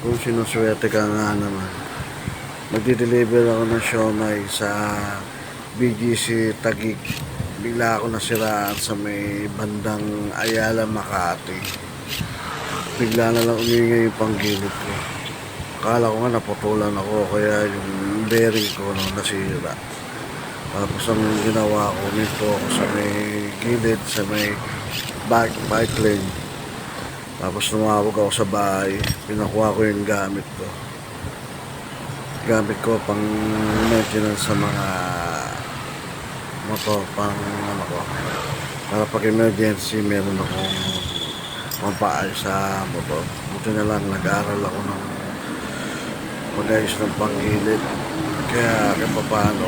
Kung sinuswerte ka nga naman. Magdi-deliver ako ng siomay sa BGC Tagig. Bigla ako nasiraan sa may bandang Ayala, Makati. Bigla na lang umingay yung panggilid ko. Akala ko nga naputulan ako kaya yung bearing ko no, nasira. Tapos ang ginawa ko, nito ako sa may gilid, sa may bike, bike lane. Tapos tumawag ako sa bahay, pinakuha ko yung gamit ko. Gamit ko pang maintenance sa mga motor, pang ano ko. Para pag emergency, meron akong pampaayos sa motor. Buti na lang, nag-aaral ako ng mag-ayos ng panggilid. Kaya pa paano,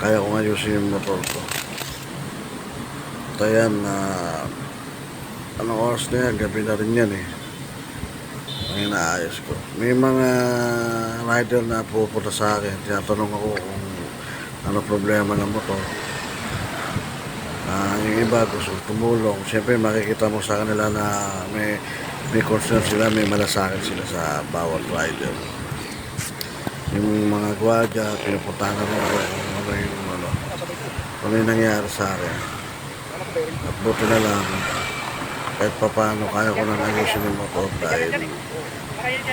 kaya kong ayusin yung motor ko. At ayan, na anong oras na yan? Gabi na rin yan eh. Ang inaayos ko. May mga rider na pupunta sa akin. Tinatanong ako kung ano problema ng motor. Ah, yung iba gusto tumulong. Siyempre makikita mo sa kanila na may may concern sila, may malasakit sila sa bawat rider. Yung mga gwardiya, pinupuntahan rin ako kung ano yung ano, ano yung nangyari sa akin. At buti na lang, kahit pa kaya ko nang ayusin yung motor dahil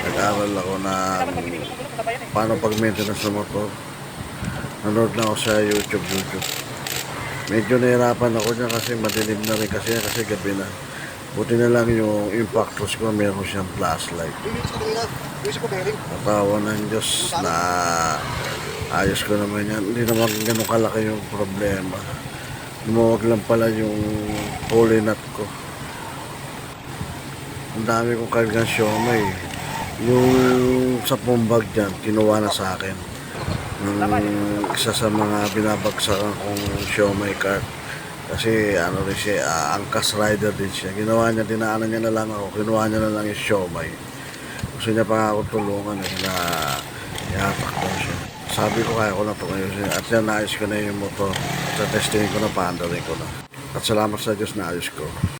nag-aral ako na paano pag-maintenance ng motor. Nanood na ako sa YouTube, YouTube. Medyo nahirapan ako dyan kasi madilim na rin kasi kasi gabi na. Buti na lang yung impactors ko, meron siyang flashlight. Natawa ng Diyos na ayos ko naman yan. Hindi naman ganun kalaki yung problema. Lumuwag lang pala yung pulley nut ko. Ang dami kong kargang siomay. Yung sa pumbag dyan, kinuha na sa akin. Ng isa sa mga binabagsakan kong siomay cart. Kasi ano rin siya, ah, angkas rider din siya. Ginawa niya, dinaanan niya na lang ako. Kinuha niya na lang yung siomay. Gusto niya pa ako tulungan eh, na iatak daw siya. Sabi ko kaya ko na ito ngayon. At yan, naayos ko na yung motor. Sa testing ko na, paandarin ko na. At salamat sa Diyos na ko.